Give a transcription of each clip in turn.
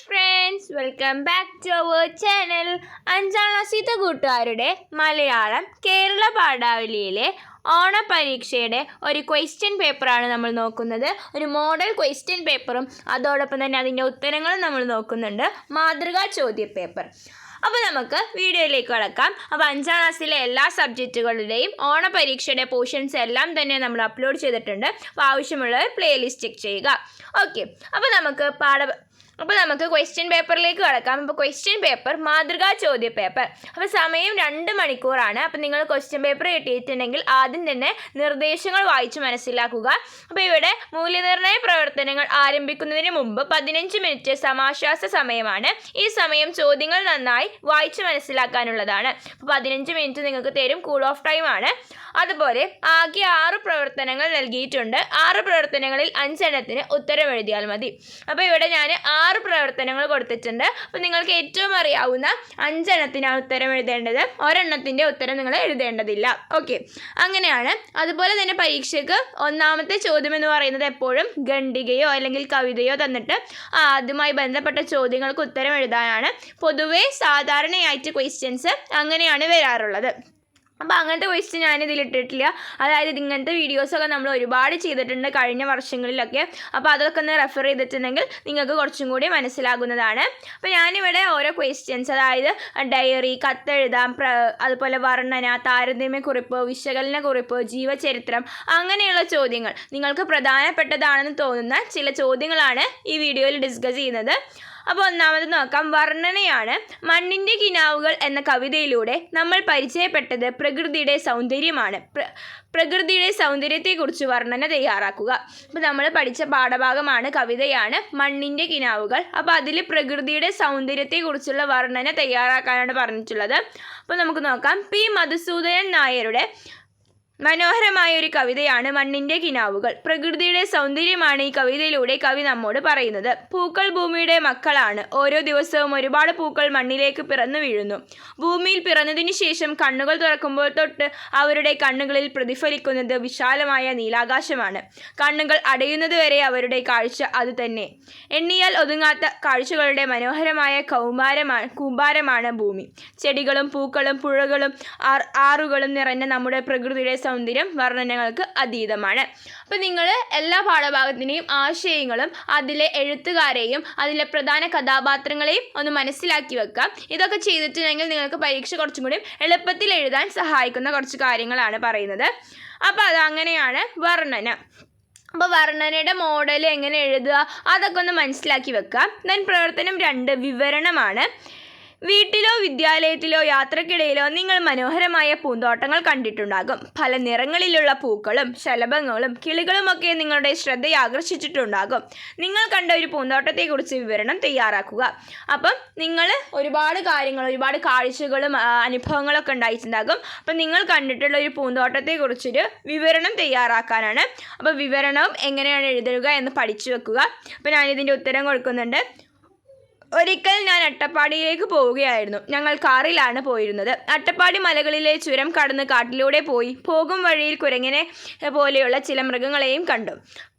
Friends welcome back to our channel അഞ്ചാം ക്ലാസ്സിലത്തെ കൂട്ടുകാരുടെ മലയാളം കേരള പാഠാവലിയിലെ ഓണപരീക്ഷയുടെ ഒരു ക്വസ്റ്റ്യൻ പേപ്പറാണ് നമ്മൾ നോക്കുന്നത്. ഒരു മോഡൽ ക്വസ്റ്റ്യൻ പേപ്പറും അതോടൊപ്പം തന്നെ അതിന്റെ ഉത്തരങ്ങളും നമ്മൾ നോക്കുന്നുണ്ട്. മാതൃകാ ചോദ്യ പേപ്പർ അപ്പോൾ നമുക്ക് വീഡിയോയിലേക്ക് കടക്കാം. അപ്പോൾ അഞ്ചാം ക്ലാസ്സിലെ എല്ലാ സബ്ജക്റ്റുകളുടെയും ഓണപരീക്ഷയുടെ പോർഷൻസ് എല്ലാം തന്നെ നമ്മൾ അപ്ലോഡ് ചെയ്തിട്ടുണ്ട്. അപ്പോൾ ആവശ്യമുള്ളവർ പ്ലേലിസ്റ്റ് ചെക്ക് ചെയ്യുക. ഓക്കെ അപ്പോൾ നമുക്ക് പാഠ അപ്പോൾ നമുക്ക് ക്വസ്റ്റ്യൻ പേപ്പറിലേക്ക് കടക്കാം. അപ്പോൾ ക്വസ്റ്റ്യൻ പേപ്പർ മാതൃകാ ചോദ്യ പേപ്പർ അപ്പോൾ സമയം രണ്ട് മണിക്കൂറാണ്. അപ്പോൾ നിങ്ങൾ ക്വസ്റ്റ്യൻ പേപ്പർ കിട്ടിയിട്ടുണ്ടെങ്കിൽ ആദ്യം തന്നെ നിർദ്ദേശങ്ങൾ വായിച്ച് മനസ്സിലാക്കുക. അപ്പോൾ ഇവിടെ മൂല്യനിർണയ പ്രവർത്തനങ്ങൾ ആരംഭിക്കുന്നതിന് മുമ്പ് പതിനഞ്ച് മിനിറ്റ് സമാശ്വാസ സമയമാണ്. ഈ സമയം ചോദ്യങ്ങൾ നന്നായി വായിച്ച് മനസ്സിലാക്കാനുള്ളതാണ്. അപ്പോൾ പതിനഞ്ച് മിനിറ്റ് നിങ്ങൾക്ക് തരും. കൂൾ ഓഫ് ടൈം ആണ്. അതുപോലെ ആകെ ആറ് പ്രവർത്തനങ്ങൾ നൽകിയിട്ടുണ്ട്. ആറ് പ്രവർത്തനങ്ങളിൽ അഞ്ചെണ്ണത്തിന് ഉത്തരം എഴുതിയാൽ മതി. അപ്പോൾ ഇവിടെ ഞാൻ ആറ് പ്രവർത്തനങ്ങൾ കൊടുത്തിട്ടുണ്ട്. അപ്പോൾ നിങ്ങൾക്ക് ഏറ്റവും അറിയാവുന്ന അഞ്ചെണ്ണത്തിനാണ് ഉത്തരം എഴുതേണ്ടത്. ഒരെണ്ണത്തിന്റെ ഉത്തരം നിങ്ങൾ എഴുതേണ്ടതില്ല. ഓക്കെ അങ്ങനെയാണ്. അതുപോലെ തന്നെ പരീക്ഷയ്ക്ക് ഒന്നാമത്തെ ചോദ്യം എന്ന് പറയുന്നത് എപ്പോഴും ഖണ്ഡികയോ അല്ലെങ്കിൽ കവിതയോ തന്നിട്ട് അതുമായി ബന്ധപ്പെട്ട ചോദ്യങ്ങൾക്ക് ഉത്തരം എഴുതാനാണ്. പൊതുവേ സാധാരണയായിട്ട് ക്വസ്റ്റ്യൻസ് അങ്ങനെയാണ് വരാറുള്ളത്. അപ്പോൾ അങ്ങനത്തെ ക്വസ്റ്റ്യൻ ഞാൻ ഇതിലിട്ടിട്ടില്ല അതായത് ഇങ്ങനത്തെ വീഡിയോസൊക്കെ നമ്മൾ ഒരുപാട് ചെയ്തിട്ടുണ്ട് കഴിഞ്ഞ വർഷങ്ങളിലൊക്കെ. അപ്പോൾ അതൊക്കെ ഒന്ന് റെഫർ ചെയ്തിട്ടുണ്ടെങ്കിൽ നിങ്ങൾക്ക് കുറച്ചും കൂടി മനസ്സിലാകുന്നതാണ്. അപ്പോൾ ഞാനിവിടെ ഓരോ ക്വസ്റ്റ്യൻസ് അതായത് ഡയറി കത്തെഴുതാം അതുപോലെ വർണന താരതമ്യക്കുറിപ്പ് വിശകലന കുറിപ്പ് ജീവചരിത്രം അങ്ങനെയുള്ള ചോദ്യങ്ങൾ. നിങ്ങൾക്ക് പ്രധാനപ്പെട്ടതാണെന്ന് തോന്നുന്ന ചില ചോദ്യങ്ങളാണ് ഈ വീഡിയോയിൽ ഡിസ്കസ് ചെയ്യുന്നത്. അപ്പോൾ ഒന്നാമത് നോക്കാം. വർണനയാണ് മണ്ണിന്റെ കിനാവുകൾ എന്ന കവിതയിലൂടെ നമ്മൾ പരിചയപ്പെട്ടത് പ്രകൃതിയുടെ സൗന്ദര്യമാണ്. പ്ര പ്രകൃതിയുടെ സൗന്ദര്യത്തെക്കുറിച്ച് വർണന തയ്യാറാക്കുക. അപ്പോൾ നമ്മൾ പഠിച്ച പാഠഭാഗമാണ് കവിതയാണ് മണ്ണിന്റെ കിനാവുകൾ. അപ്പോൾ അതിൽ പ്രകൃതിയുടെ സൗന്ദര്യത്തെക്കുറിച്ചുള്ള വർണന തയ്യാറാക്കാനാണ് പറഞ്ഞിട്ടുള്ളത്. അപ്പോൾ നമുക്ക് നോക്കാം. പി. മധുസൂദനൻ നായരുടെ മനോഹരമായ ഒരു കവിതയാണ് മണ്ണിന്റെ കിനാവുകൾ. പ്രകൃതിയുടെ സൗന്ദര്യമാണ് ഈ കവിതയിലൂടെ കവി നമ്മോട് പറയുന്നത്. പൂക്കൾ ഭൂമിയുടെ മക്കളാണ്. ഓരോ ദിവസവും ഒരുപാട് പൂക്കൾ മണ്ണിലേക്ക് പിറന്നു വീഴുന്നു. ഭൂമിയിൽ പിറന്നതിന് ശേഷം കണ്ണുകൾ തുറക്കുമ്പോൾ തൊട്ട് അവരുടെ കണ്ണുകളിൽ പ്രതിഫലിക്കുന്നത് വിശാലമായ നീലാകാശമാണ്. കണ്ണുകൾ അടയുന്നത് വരെ അവരുടെ കാഴ്ച അത് തന്നെ. എണ്ണിയാൽ ഒതുങ്ങാത്ത കാഴ്ചകളുടെ മനോഹരമായ കൗമാരമാണ് കൂമ്പാരമാണ് ഭൂമി. ചെടികളും പൂക്കളും പുഴകളും ആറുകളും നിറഞ്ഞ നമ്മുടെ പ്രകൃതിയുടെ സൗന്ദര്യം വർണനകൾക്ക് അതീതമാണ്. അപ്പോൾ നിങ്ങൾ എല്ലാ പാഠഭാഗത്തിന്റെയും ആശയങ്ങളും അതിലെ എഴുത്തുകാരെയും അതിലെ പ്രധാന കഥാപാത്രങ്ങളെയും ഒന്ന് മനസ്സിലാക്കി വെക്കാം ഇതൊക്കെ ചെയ്തിട്ടുണ്ടെങ്കിൽ നിങ്ങൾക്ക് പരീക്ഷ കുറച്ചും കൂടി എളുപ്പത്തിൽ എഴുതാൻ സഹായിക്കുന്ന കുറച്ച് കാര്യങ്ങളാണ് പറയുന്നത്. അപ്പോൾ അത് അങ്ങനെയാണ് വർണന. അപ്പോൾ വർണനയുടെ മോഡൽ എങ്ങനെ എഴുതുക? അതൊക്കെ ഒന്ന് മനസ്സിലാക്കി വെക്കാം ദെൻ പ്രവർത്തനം രണ്ട് വിവരണമാണ്. വീട്ടിലോ വിദ്യാലയത്തിലോ യാത്രക്കിടയിലോ നിങ്ങൾ മനോഹരമായ പൂന്തോട്ടങ്ങൾ കണ്ടിട്ടുണ്ടാകും. പല നിറങ്ങളിലുള്ള പൂക്കളും ശലഭങ്ങളും കിളികളുമൊക്കെ നിങ്ങളുടെ ശ്രദ്ധയെ ആകർഷിച്ചിട്ടുണ്ടാകും. നിങ്ങൾ കണ്ട ഒരു പൂന്തോട്ടത്തെക്കുറിച്ച് വിവരണം തയ്യാറാക്കുക. അപ്പം നിങ്ങൾ ഒരുപാട് കാര്യങ്ങൾ ഒരുപാട് കാഴ്ചകളും അനുഭവങ്ങളൊക്കെ ഉണ്ടായിട്ടുണ്ടാകും. അപ്പം നിങ്ങൾ കണ്ടിട്ടുള്ള ഒരു പൂന്തോട്ടത്തെക്കുറിച്ചൊരു വിവരണം തയ്യാറാക്കാനാണ്. അപ്പോൾ വിവരണവും എങ്ങനെയാണ് എഴുതുക എന്ന് പഠിച്ചു വെക്കുക. അപ്പോൾ ഞാനിതിന്റെ ഉത്തരം കൊടുക്കുന്നുണ്ട്. ഒരിക്കൽ ഞാൻ അട്ടപ്പാടിയിലേക്ക് പോവുകയായിരുന്നു. ഞങ്ങൾ കാറിലാണ് പോയിരുന്നത്. അട്ടപ്പാടി മലകളിലെ ചുരം കടന്ന് കാട്ടിലൂടെ പോയി. പോകും വഴിയിൽ കുരങ്ങിനെ പോലെയുള്ള ചില മൃഗങ്ങളെയും കണ്ടു.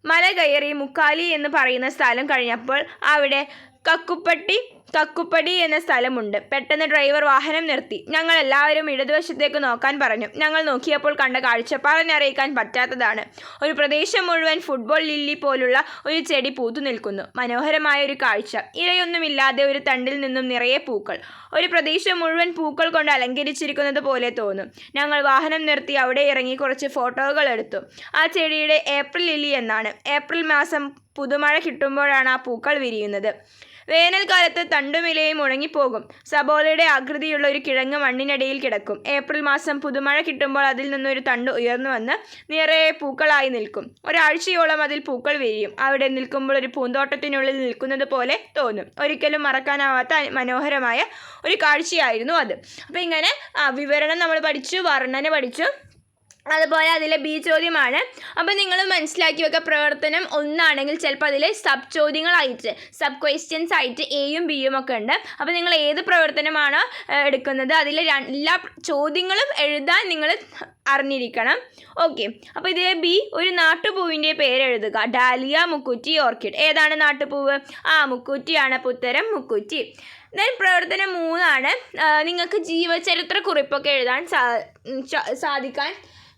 മല കയറി മുക്കാലി എന്ന് പറയുന്ന സ്ഥലം കഴിഞ്ഞപ്പോൾ അവിടെ കക്കുപ്പട്ടി കക്കുപ്പടി എന്ന സ്ഥലമുണ്ട്. പെട്ടെന്ന് ഡ്രൈവർ വാഹനം നിർത്തി. ഞങ്ങൾ എല്ലാവരും ഇടതുവശത്തേക്ക് നോക്കാൻ പറഞ്ഞു. ഞങ്ങൾ നോക്കിയപ്പോൾ കണ്ട കാഴ്ച പറഞ്ഞറിയിക്കാൻ പറ്റാത്തതാണ്. ഒരു പ്രദേശം മുഴുവൻ ഫുട്ബോൾ ലില്ലി പോലുള്ള ഒരു ചെടി പൂത്തു നിൽക്കുന്നു. മനോഹരമായ ഒരു കാഴ്ച. ഇരയൊന്നുമില്ലാതെ ഒരു തണ്ടിൽ നിന്നും നിറയെ പൂക്കൾ. ഒരു പ്രദേശം മുഴുവൻ പൂക്കൾ കൊണ്ട് അലങ്കരിച്ചിരിക്കുന്നത് പോലെ തോന്നും. ഞങ്ങൾ വാഹനം നിർത്തി അവിടെ ഇറങ്ങി കുറച്ച് ഫോട്ടോകൾ എടുത്തു. ആ ചെടിയുടെ ഏപ്രിൽ ലില്ലി എന്നാണ്. ഏപ്രിൽ മാസം പുതുമഴ കിട്ടുമ്പോഴാണ് ആ പൂക്കൾ വിരിയുന്നത്. വേനൽക്കാലത്ത് തണ്ടുമിലയും ഉണങ്ങിപ്പോകും. സബോളയുടെ ആകൃതിയുള്ള ഒരു കിഴങ്ങ് മണ്ണിനടിയിൽ കിടക്കും. ഏപ്രിൽ മാസം പുതുമഴ കിട്ടുമ്പോൾ അതിൽ നിന്നൊരു തണ്ട് ഉയർന്നു വന്ന് നിറയെ പൂക്കളായി നിൽക്കും. ഒരാഴ്ചയോളം അതിൽ പൂക്കൾ വിരിയും. അവിടെ നിൽക്കുമ്പോൾ ഒരു പൂന്തോട്ടത്തിനുള്ളിൽ നിൽക്കുന്നത് പോലെ തോന്നും. ഒരിക്കലും മറക്കാനാവാത്ത മനോഹരമായ ഒരു കാഴ്ചയായിരുന്നു അത്. അപ്പോൾ ഇങ്ങനെ വിവരണം നമ്മൾ പഠിച്ചു വർണന പഠിച്ചു. അതുപോലെ അതിലെ ബി ചോദ്യമാണ് അപ്പോൾ നിങ്ങൾ മനസ്സിലാക്കി വെക്കുക പ്രവർത്തനം ഒന്നാണെങ്കിൽ ചിലപ്പോൾ അതിലെ സബ് ചോദ്യങ്ങളായിട്ട് സബ് ക്വസ്റ്റ്യൻസ് ആയിട്ട് എയും ബിയും ഒക്കെ ഉണ്ട്. അപ്പോൾ നിങ്ങൾ ഏത് പ്രവർത്തനമാണോ എടുക്കുന്നത് അതിലെ എല്ലാ ചോദ്യങ്ങളും എഴുതാൻ നിങ്ങൾ അറിഞ്ഞിരിക്കണം. ഓക്കെ അപ്പോൾ ഇതിലെ ബി ഒരു നാട്ടുപൂവിന്റെ പേര് എഴുതുക. ഡാലിയ മുക്കുറ്റി ഓർക്കിഡ്. ഏതാണ് നാട്ടുപൂവ്? ആ മുക്കുറ്റിയാണ് പുത്തരം മുക്കുറ്റി. ദെൻ പ്രവർത്തനം മൂന്നാണ്. നിങ്ങൾക്ക് ജീവചരിത്ര കുറിപ്പൊക്കെ എഴുതാൻ സാധിക്കാൻ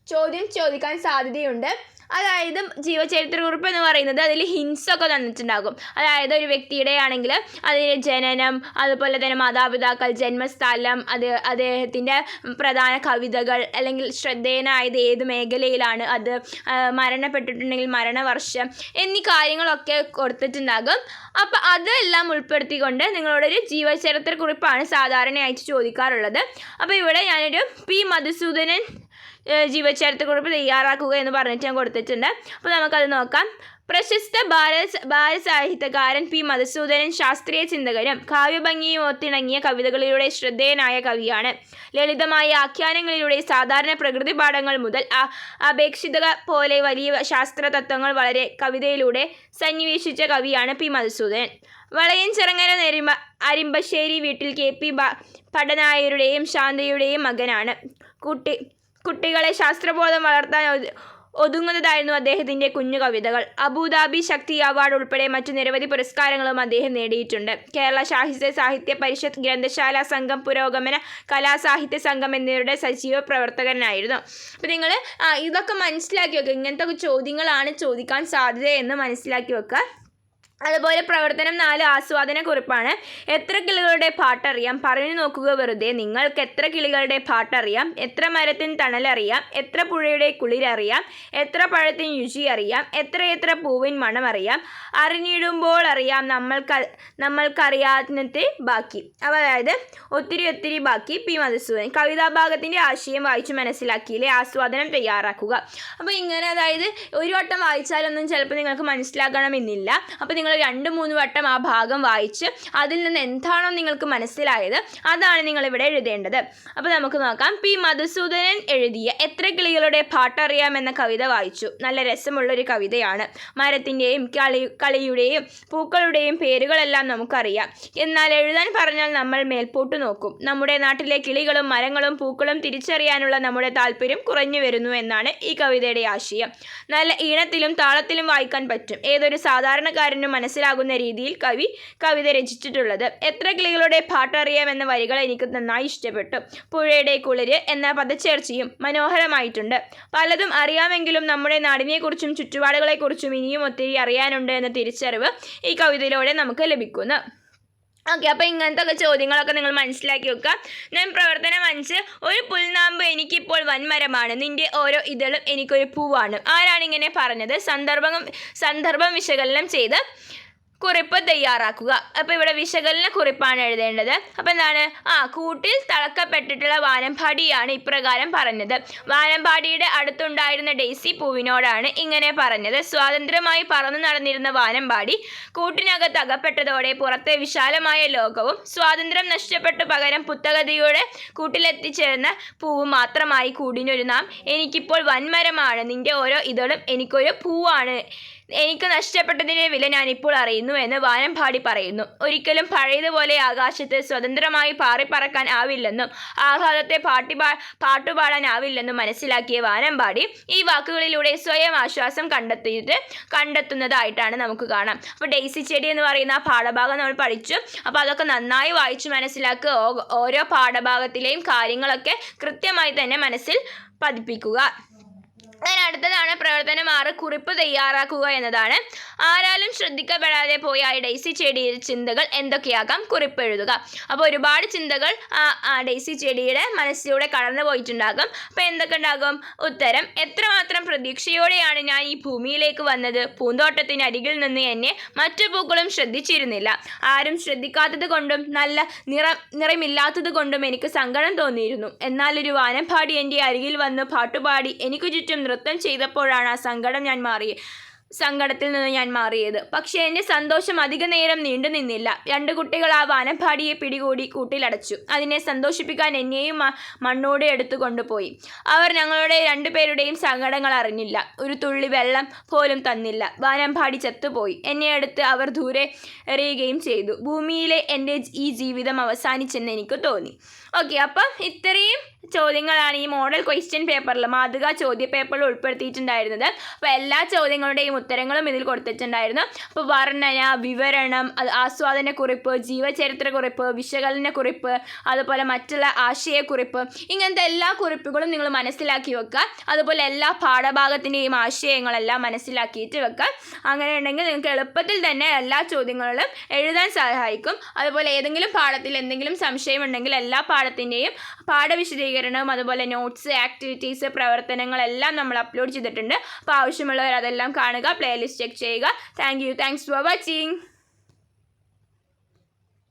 ചോദ്യം ചോദിക്കാൻ സാധ്യതയുണ്ട്. അതായത് ജീവചരിത്ര കുറിപ്പ് എന്ന് പറയുന്നത് അതിൽ ഹിൻസൊക്കെ തന്നിട്ടുണ്ടാകും. അതായത് ഒരു വ്യക്തിയുടെ ആണെങ്കിൽ അതിന്റെ ജനനം അതുപോലെ തന്നെ മാതാപിതാക്കൾ ജന്മസ്ഥലം അത് അദ്ദേഹത്തിന്റെ പ്രധാന കവിതകൾ അല്ലെങ്കിൽ ശ്രദ്ധേയനായത് ഏത് മേഖലയിലാണ് അത് മരണപ്പെട്ടിട്ടുണ്ടെങ്കിൽ മരണവർഷം എന്നീ കാര്യങ്ങളൊക്കെ കൊടുത്തിട്ടുണ്ടാകും. അപ്പോൾ അതെല്ലാം ഉൾപ്പെടുത്തിക്കൊണ്ട് നിങ്ങളോടൊരു ജീവചരിത്ര കുറിപ്പാണ് സാധാരണയായിട്ട് ചോദിക്കാറുള്ളത്. അപ്പോൾ ഇവിടെ ഞാനൊരു പി മധുസൂദനൻ ജീവചരിത്രക്കുറിപ്പ് തയ്യാറാക്കുക എന്ന് പറഞ്ഞിട്ട് ഞാൻ കൊടുത്തിട്ടുണ്ട്. അപ്പോൾ നമുക്കത് നോക്കാം. പ്രശസ്ത ബാല സാഹിത്യകാരൻ പി മധുസൂദനൻ ശാസ്ത്രീയ ചിന്തകനും കാവ്യഭംഗിയും ഒത്തിണങ്ങിയ കവിതകളിലൂടെ ശ്രദ്ധേയനായ കവിയാണ്. ലളിതമായ ആഖ്യാനങ്ങളിലൂടെ സാധാരണ പ്രകൃതി പാഠങ്ങൾ മുതൽ അപേക്ഷിത പോലെ വലിയ ശാസ്ത്ര തത്വങ്ങൾ വളരെ കവിതയിലൂടെ സന്നിവേശിച്ച കവിയാണ് പി മധുസൂദനൻ. വളയഞ്ചിറങ്ങര നെരിമ അരിമ്പശ്ശേരി വീട്ടിൽ കെ പി പടനായരുടെയും ശാന്തയുടെയും മകനാണ്. കുട്ടി കുട്ടികളെ ശാസ്ത്രബോധം വളർത്താൻ ഒതു- ഒതുങ്ങുന്നതായിരുന്നു അദ്ദേഹത്തിന്റെ കുഞ്ഞു കവിതകൾ. അബുദാബി ശക്തി അവാർഡ് ഉൾപ്പെടെ മറ്റു നിരവധി പുരസ്കാരങ്ങളും അദ്ദേഹം നേടിയിട്ടുണ്ട്. കേരള സാഹിത്യ സാഹിത്യ പരിഷത്ത് ഗ്രന്ഥശാല സംഘം പുരോഗമന കലാസാഹിത്യ സംഘം എന്നിവരുടെ സജീവ പ്രവർത്തകനായിരുന്നു. അപ്പം നിങ്ങൾ ഇതൊക്കെ മനസ്സിലാക്കി വെക്കുക ഇങ്ങനത്തെ ചോദ്യങ്ങളാണ് ചോദിക്കാൻ സാധ്യതയെന്ന് മനസ്സിലാക്കി വെക്കുക. അതുപോലെ പ്രവർത്തനം നാല് ആസ്വാദന കുറിപ്പാണ് എത്ര കിളികളുടെ പാട്ടറിയാം? പറഞ്ഞു നോക്കുക വെറുതെ. നിങ്ങൾക്ക് എത്ര കിളികളുടെ പാട്ടറിയാം? എത്ര മരത്തിന് തണലറിയാം? എത്ര പുഴയുടെ കുളിരറിയാം? എത്ര പഴത്തിന് രുചി അറിയാം എത്ര എത്ര പൂവിൻ മണം അറിയാം അറിഞ്ഞിടുമ്പോൾ അറിയാം നമ്മൾക്ക് നമ്മൾക്കറിയാത്തിനത്തെ ബാക്കി. അതായത് ഒത്തിരി ഒത്തിരി ബാക്കി. പി മധുസൂദൻ കവിതാഭാഗത്തിന്റെ ആശയം വായിച്ചു മനസ്സിലാക്കിയില്ലേ? ആസ്വാദനം തയ്യാറാക്കുക. അപ്പോൾ ഇങ്ങനെ അതായത് ഒരു വട്ടം വായിച്ചാലൊന്നും ചിലപ്പോൾ നിങ്ങൾക്ക് മനസ്സിലാക്കണമെന്നില്ല അപ്പോൾ നിങ്ങൾ രണ്ട് മൂന്ന് വട്ടം ആ ഭാഗം വായിച്ച് അതിൽ നിന്ന് എന്താണോ നിങ്ങൾക്ക് മനസ്സിലായത് അതാണ് നിങ്ങൾ ഇവിടെ എഴുതേണ്ടത്. അപ്പോൾ നമുക്ക് നോക്കാം. പി മധുസൂദനൻ എഴുതിയ എത്ര കിളികളുടെ പാട്ടറിയാം എന്ന കവിത വായിച്ചു. നല്ല രസമുള്ളൊരു കവിതയാണ്. മരത്തിന്റെയും കളി കളിയുടെയും പൂക്കളുടെയും പേരുകളെല്ലാം നമുക്കറിയാം. എന്നാൽ എഴുതാൻ പറഞ്ഞാൽ നമ്മൾ മേൽപോട്ട് നോക്കും. നമ്മുടെ നാട്ടിലെ കിളികളും മരങ്ങളും പൂക്കളും തിരിച്ചറിയാനുള്ള നമ്മുടെ താല്പര്യം കുറഞ്ഞു വരുന്നു എന്നാണ് ഈ കവിതയുടെ ആശയം. നല്ല ഈണത്തിലും താളത്തിലും വായിക്കാൻ പറ്റും. ഏതൊരു സാധാരണക്കാരനും മനസ്സിലാകുന്ന രീതിയിൽ കവി കവിത രചിച്ചിട്ടുള്ളത്. എത്ര കിളികളുടെ പാട്ടറിയാം എന്ന വരികൾ എനിക്ക് നന്നായി ഇഷ്ടപ്പെട്ടു. പുഴയുടെ കുളിര് എന്ന പദച്ചേർച്ചയും മനോഹരമായിട്ടുണ്ട്. പലതും അറിയാമെങ്കിലും നമ്മുടെ നാടിനെക്കുറിച്ചും ചുറ്റുപാടുകളെക്കുറിച്ചും ഇനിയും ഒത്തിരി അറിയാനുണ്ട് എന്ന തിരിച്ചറിവ് ഈ കവിതയിലൂടെ നമുക്ക് ലഭിക്കുന്നു. ഓക്കെ അപ്പോൾ ഇങ്ങനത്തെ ചോദ്യങ്ങളൊക്കെ നിങ്ങൾ മനസ്സിലാക്കി വെക്കുക. ഞാൻ പ്രവർത്തനം അഞ്ച് ഒരു പുൽനാമ്പ് എനിക്കിപ്പോൾ വൻമരമാണ്. നിന്റെ ഓരോ ഇതളും എനിക്കൊരു പൂവാണ്. ആരാണ് ഇങ്ങനെ പറഞ്ഞത്? സന്ദർഭം സന്ദർഭം വിശകലനം ചെയ്ത് കുറിപ്പ് തയ്യാറാക്കുക. അപ്പോൾ ഇവിടെ വിശകലന കുറിപ്പാണ് എഴുതേണ്ടത്. അപ്പോൾ എന്താണ്? ആ കൂട്ടിൽ തളക്കപ്പെട്ടിട്ടുള്ള വാനമ്പാടിയാണ് ഇപ്രകാരം പറഞ്ഞത്. വാനമ്പാടിയുടെ അടുത്തുണ്ടായിരുന്ന ഡെയ്സി പൂവിനോടാണ് ഇങ്ങനെ പറഞ്ഞത്. സ്വാതന്ത്ര്യമായി പറന്നു നടന്നിരുന്ന വാനമ്പാടി കൂട്ടിനകത്ത് അകപ്പെട്ടതോടെ പുറത്തെ വിശാലമായ ലോകവും സ്വാതന്ത്ര്യം നഷ്ടപ്പെട്ടു പകരം പുത്തകതയുടെ കൂട്ടിലെത്തിച്ചേർന്ന പൂവ് മാത്രമായി കൂടിനൊരു നാം. എനിക്കിപ്പോൾ വൻമരമാണ്. നിന്റെ ഓരോ ഇതളും എനിക്കൊരു പൂവാണ്. എനിക്ക് നഷ്ടപ്പെട്ടതിന്റെ വില ഞാൻ ഇപ്പോൾ അറിയുന്നു എന്ന് വാനമ്പാടി പറയുന്നു. ഒരിക്കലും പഴയതുപോലെ ആകാശത്ത് സ്വതന്ത്രമായി പാറിപ്പറക്കാൻ ആവില്ലെന്നും ആഹ്ലാദത്തെ പാട്ടുപാടാൻ പാട്ടുപാടാനാവില്ലെന്നും മനസ്സിലാക്കിയ വാനമ്പാടി ഈ വാക്കുകളിലൂടെ സ്വയം ആശ്വാസം കണ്ടെത്തിയിട്ട് കണ്ടെത്തുന്നതായിട്ടാണ് നമുക്ക് കാണാം. അപ്പോൾ ഡെയ്സി ചെടി എന്ന് പറയുന്ന ആ പാഠഭാഗം നമ്മൾ പഠിച്ചു. അപ്പോൾ അതൊക്കെ നന്നായി വായിച്ചു മനസ്സിലാക്കുക. ഓരോ പാഠഭാഗത്തിലെയും കാര്യങ്ങളൊക്കെ കൃത്യമായി തന്നെ മനസ്സിൽ പതിപ്പിക്കുക. അതിന് അടുത്തതാണ് പ്രവർത്തനം ആറ് കുറിപ്പ് തയ്യാറാക്കുക എന്നതാണ്. ആരാലും ശ്രദ്ധിക്കപ്പെടാതെ പോയ ആ ഡെയ്സി ചെടിയുടെ ചിന്തകൾ എന്തൊക്കെയാകാം? കുറിപ്പ് എഴുതുക. അപ്പോൾ ഒരുപാട് ചിന്തകൾ ആ ഡെയ്സി ചെടിയുടെ മനസ്സിലൂടെ കടന്നു പോയിട്ടുണ്ടാകും. അപ്പോൾ എന്തൊക്കെ ഉണ്ടാകും? ഉത്തരം എത്രമാത്രം പ്രതീക്ഷയോടെയാണ് ഞാൻ ഈ ഭൂമിയിലേക്ക് വന്നത്? പൂന്തോട്ടത്തിന് അരികിൽ നിന്ന് എന്നെ മറ്റു പൂക്കളും ശ്രദ്ധിച്ചിരുന്നില്ല. ആരും ശ്രദ്ധിക്കാത്തത് കൊണ്ടും നല്ല നിറ നിറമില്ലാത്തത് കൊണ്ടും എനിക്ക് സങ്കടം തോന്നിയിരുന്നു. എന്നാൽ ഒരു വാനമ്പാടി എന്റെ അരികിൽ വന്ന് പാട്ടുപാടി എനിക്ക് ചുറ്റും നൃത്തം ചെയ്തപ്പോഴാണ് ആ സങ്കടം ഞാൻ മാറി സങ്കടത്തിൽ നിന്ന് ഞാൻ മാറിയത്. പക്ഷേ എന്റെ സന്തോഷം അധിക നേരം നീണ്ടു നിന്നില്ല. രണ്ട് കുട്ടികൾ ആ വാനഭാടിയെ പിടികൂടി കൂട്ടിലടച്ചു. അതിനെ സന്തോഷിപ്പിക്കാൻ എന്നെയും മണ്ണോടെ എടുത്തു കൊണ്ടുപോയി. അവർ ഞങ്ങളുടെ രണ്ടുപേരുടെയും സങ്കടങ്ങൾ അറിഞ്ഞില്ല. ഒരു തുള്ളി വെള്ളം പോലും തന്നില്ല. വാനമ്പാടി ചത്തുപോയി. എന്നെ അടുത്ത് അവർ ദൂരെ എറിയുകയും ചെയ്തു. ഭൂമിയിലെ എന്റെ ഈ ജീവിതം അവസാനിച്ചെന്ന് എനിക്ക് തോന്നി. ഓക്കെ അപ്പം ഇത്രയും ചോദ്യങ്ങളാണ് ഈ മോഡൽ ക്വസ്റ്റ്യൻ പേപ്പറിൽ മാതൃകാ ചോദ്യ പേപ്പറിൽ ഉൾപ്പെടുത്തിയിട്ടുണ്ടായിരുന്നത്. അപ്പോൾ എല്ലാ ചോദ്യങ്ങളുടെയും ഉത്തരങ്ങളും ഇതിൽ കൊടുത്തിട്ടുണ്ടായിരുന്നു. അപ്പോൾ വർണന വിവരണം അത് കുറിപ്പ് വിശകലന കുറിപ്പ് അതുപോലെ മറ്റുള്ള ആശയക്കുറിപ്പ് ഇങ്ങനത്തെ എല്ലാ കുറിപ്പുകളും നിങ്ങൾ മനസ്സിലാക്കി വെക്കുക. അതുപോലെ എല്ലാ പാഠഭാഗത്തിന്റെയും ആശയങ്ങളെല്ലാം മനസ്സിലാക്കിയിട്ട് വെക്കുക. അങ്ങനെ ഉണ്ടെങ്കിൽ നിങ്ങൾക്ക് എളുപ്പത്തിൽ തന്നെ എല്ലാ ചോദ്യങ്ങളിലും എഴുതാൻ സഹായിക്കും. അതുപോലെ ഏതെങ്കിലും പാഠത്തിൽ എന്തെങ്കിലും സംശയം ഉണ്ടെങ്കിൽ എല്ലാ പാഠത്തിന്റെയും പാഠവിശദീകരണവും അതുപോലെ നോട്ട്സ് ആക്ടിവിറ്റീസ് പ്രവർത്തനങ്ങളെല്ലാം നമ്മൾ അപ്ലോഡ് ചെയ്തിട്ടുണ്ട്. അപ്പോൾ ആവശ്യമുള്ളവർ അതെല്ലാം കാണുക. का प्लेलिस्ट चेक चाहिएगा thank you thanks for watching